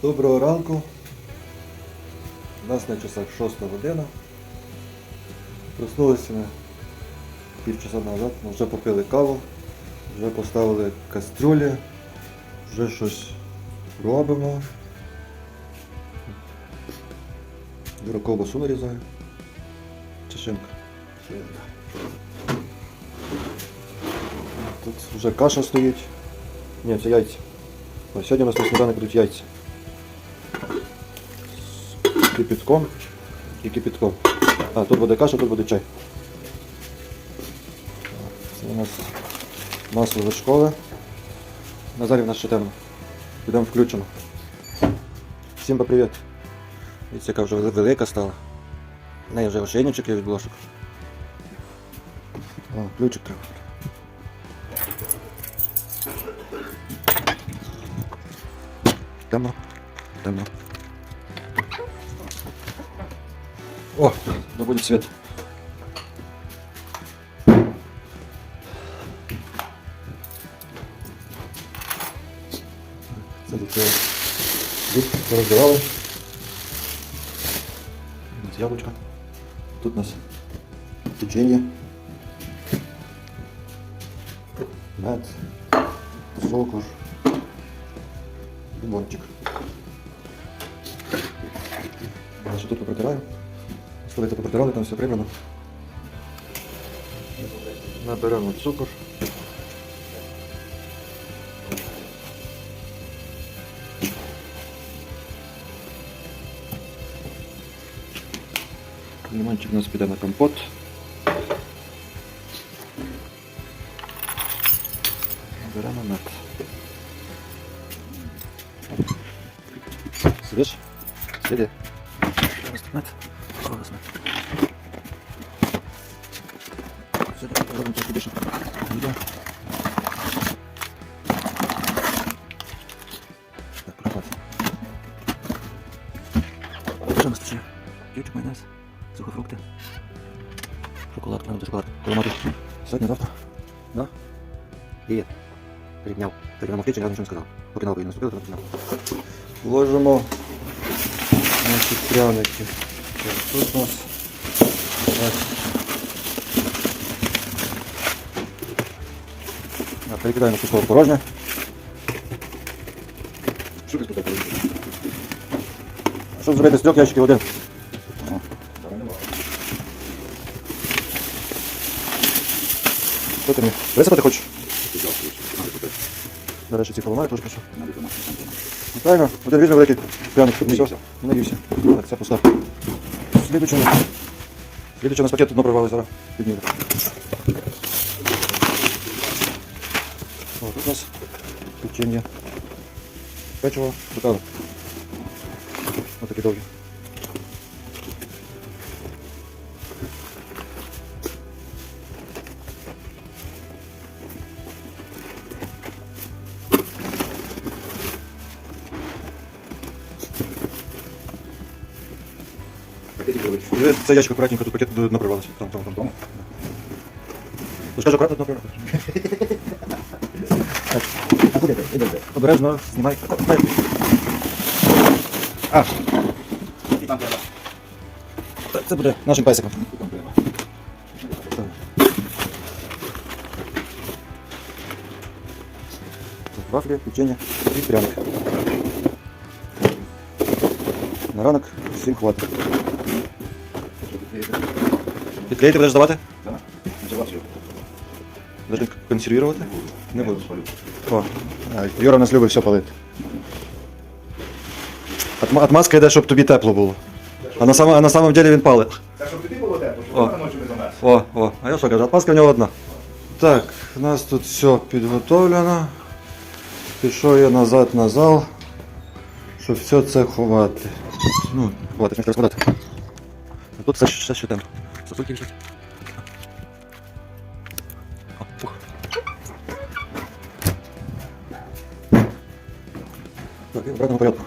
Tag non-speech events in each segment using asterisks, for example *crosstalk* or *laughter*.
Доброго ранку. У нас на часах 6 година. Проснулися ми півчаса назад, ми вже попили каву, вже поставили кастрюлі, вже щось робимо. Юра ковбасу нарізаю. Чешинка. Тут вже каша стоїть. Ні, це яйця. Сьогодні у нас на сніданок будуть яйця. Кипятком і кипятком. А, тут буде каша, тут буде чай. Це у нас масло вершкове. Назарі в нас ще темно. Підемо включимо. Всім привіт. Дивіться, яка вже велика стала. В неї вже ошейничок є від блошок. О, ключик треба. Темно. Темно. О, будет свет. Це таке. Розбирали. Тут яблучко. Тут у нас печенье. Мед. Сокор. Лимончик. Значить, тут попротираємо. Столиця попротирали, там все прибрано. Наберемо цукор. Лимончик у нас піде на компот. Наберемо мед. Сидиш? Сиди. Ось мед. Йде. Так, проход. Що у нас ще? Ківчик, майонез, сухофрукти. Шоколад, нам шоколад. Коломати. Сьогодні, завтра. Да? І передняв. Передняв втечі, я нічого не сказав. Поки на не наступили, то не знав. Ложимо наші пряники. Тут у нас так. А, Перекидаємо кусок порожнє. Що тут таке? Щоб зробити з трьох ящиків один. Що ти мені? Висипати хочеш? До речі, ці поламаю теж хочу. Ну, Правильно, один візьме великий пряник, щоб не наївся. Так, це постав. Слідуючий. Слідуючий у нас пакет одно прорвали зараз. Підніли. О, тут у нас печенье. Печиво, бутали. Ось такі довгі. Вже Це ящик акуратненько, тут пакет до- напривалося. Там, там, там, там. Ну, скажи, акуратно напривалося. А куди ти? Іди, іди. Обережно, знімай. Дай. А. Це- Це буде нашим песиком. Так. Тут Вафлі, печенье і пряник. На ранок всім хватить. Підклеїти будеш здавати? Будеш консервувати? Не буду. О, Юра нас любить все палити. Отма- Отмазка йде, щоб тобі тепло було. А на самом, а на самом деле він палить. Так, щоб тобі було тепло, щоб О. вона ночі не замерз. О, о, а я що кажу, отмазка в нього одна. Так, у нас тут все підготовлено. Пішов я назад на зал, щоб все це ховати. Ну, ховати, не розкладати. А тут все, все ще темно. Сосульки висять. Так, і в обратному порядку.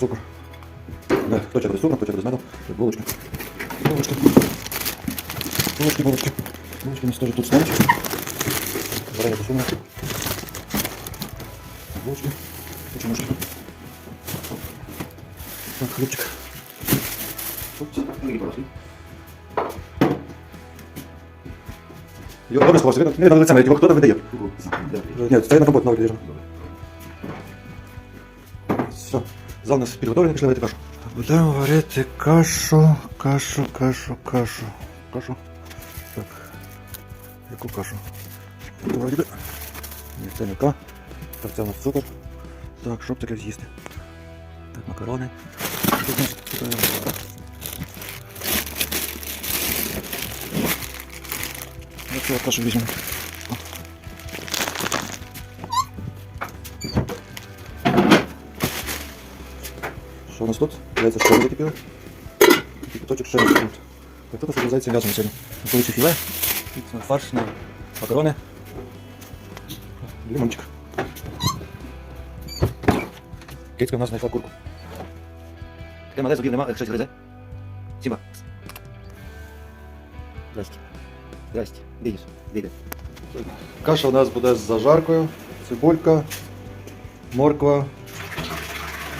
Цукор. Да, хто через цукор, хто через меду. Тут булочки. Булочки. Булочки, булочки. Булочки у нас тоже тут стоят. Варенье посунули. Булочки. Почемушки. Так, хлібчик. Хлопці. Йо, добре сховався, видно? Не, на лице, його хто там видає? Ні, це я на роботу новий під'їжджав. зал у нас підготовлений, пішли варити кашу. Будемо варити кашу, кашу, кашу, кашу. Кашу. Так. Яку кашу? Вроді би. Ні, це не та. Так, це у нас цукор. Так, щоб таке з'їсти. Так, макарони. Тут у нас таке. Ну, це кашу візьмемо. Що у нас тут? Яйця ще не закипіли. Кипяточок ще не тут. Так тут у нас обрізається м'ясо на сьогодні. Куряче філе. Тут у нас фарш на макарони. Лимончик. Кицька у нас знайшла курку. Ти мале зубів нема, як щось гризе. Сіма. Здрасте. Здрасте. Дидиш. Диди. Каша у нас буде з зажаркою, цибулька, морква.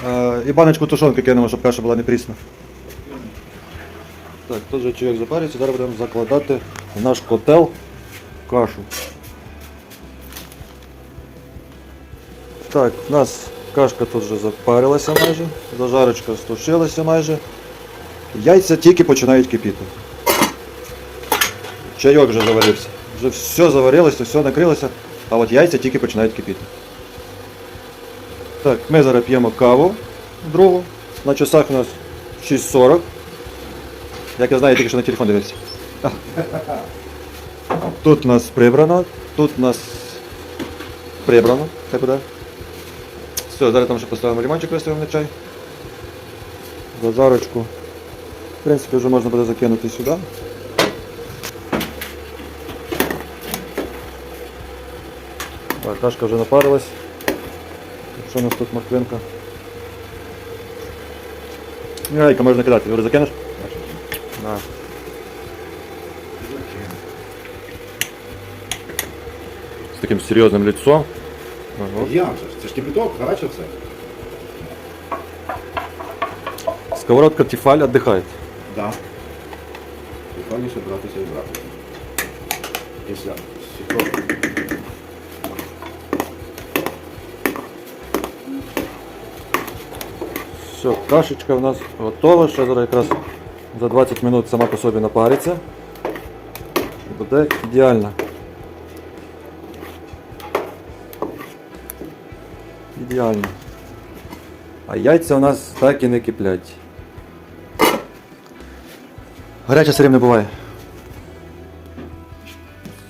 Е, і баночку тушонки кинемо, щоб каша була не прісна. Так, тут же чоловік запарюється, зараз будемо закладати в наш котел кашу. Так, у нас кашка тут вже запарилася майже, зажарочка стушилася майже. Яйця тільки починають кипіти. Чайок вже заварився. Вже все заварилося, все накрилося, а от яйця тільки починають кипіти. Так, ми зараз п'ємо каву другу. На часах у нас 6.40. Як я знаю, я тільки що на телефон дивився. *laughs* Тут у нас прибрано, тут у нас прибрано. Хай буде. Все, зараз там ще поставимо лимончик, виставимо на чай. Зажарочку. В принципі, вже можна буде закинути сюди. Так, кашка вже напарилась. Що у нас тут морквинка? Яйка можна кидати, Юра, закинеш? На. З таким серйозним лицом. Ага. Як же? Це ж кипяток, гаряче все. Сковородка Тефаль отдыхает. Да. Прикольніше братися і братися. Після сікро. Все, кашечка у нас готова, ще зараз якраз за 20 минут сама по собі напариться. Буде ідеально. Ідеально. А яйця у нас так і не киплять. Гаряча сирим не буває.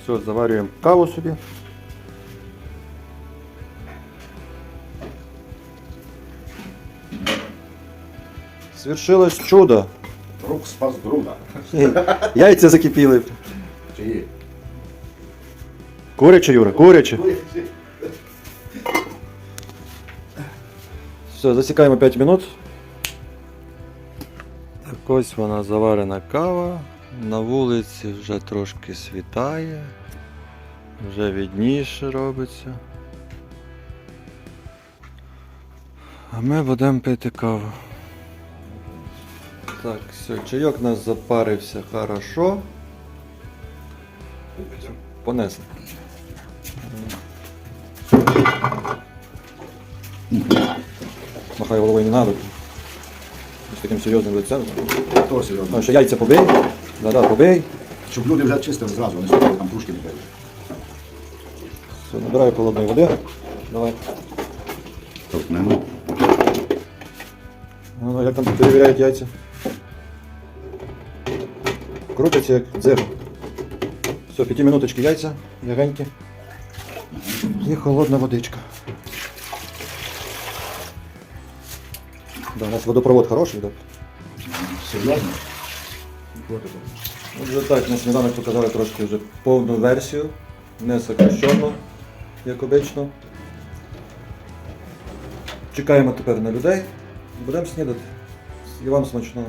Все, заварюємо каву собі. Свершилось чудо. Рук спас друга. Яйця закипіли. Чи є? Куряче, Юра, куряче. Все, засікаємо 5 минут. Так ось вона заварена кава. На вулиці вже трошки світає. Вже відніше робиться. А ми будемо пити каву. Так, все, чайок у нас запарився хорошо. Все, понесли. Махай головою не надо. З таким серйозним лицем. То серйозно. Ну, ще яйця побий. Да-да, побий. Щоб люди вже чистили зразу, вони щоб там кружки не пили. Все, набираю холодної води. Давай. Толкнемо. Ну, ну, як там перевіряють яйця? Крутиться як дзер. Все, п'яти минуточки яйця, ягенькі. І холодна водичка. Да, у нас водопровод хороший, так? Серйозно? Вже так, на сніданок показали трошки вже повну версію, не сокращенно, як обично. Чекаємо тепер на людей. Будемо снідати. І вам смачного.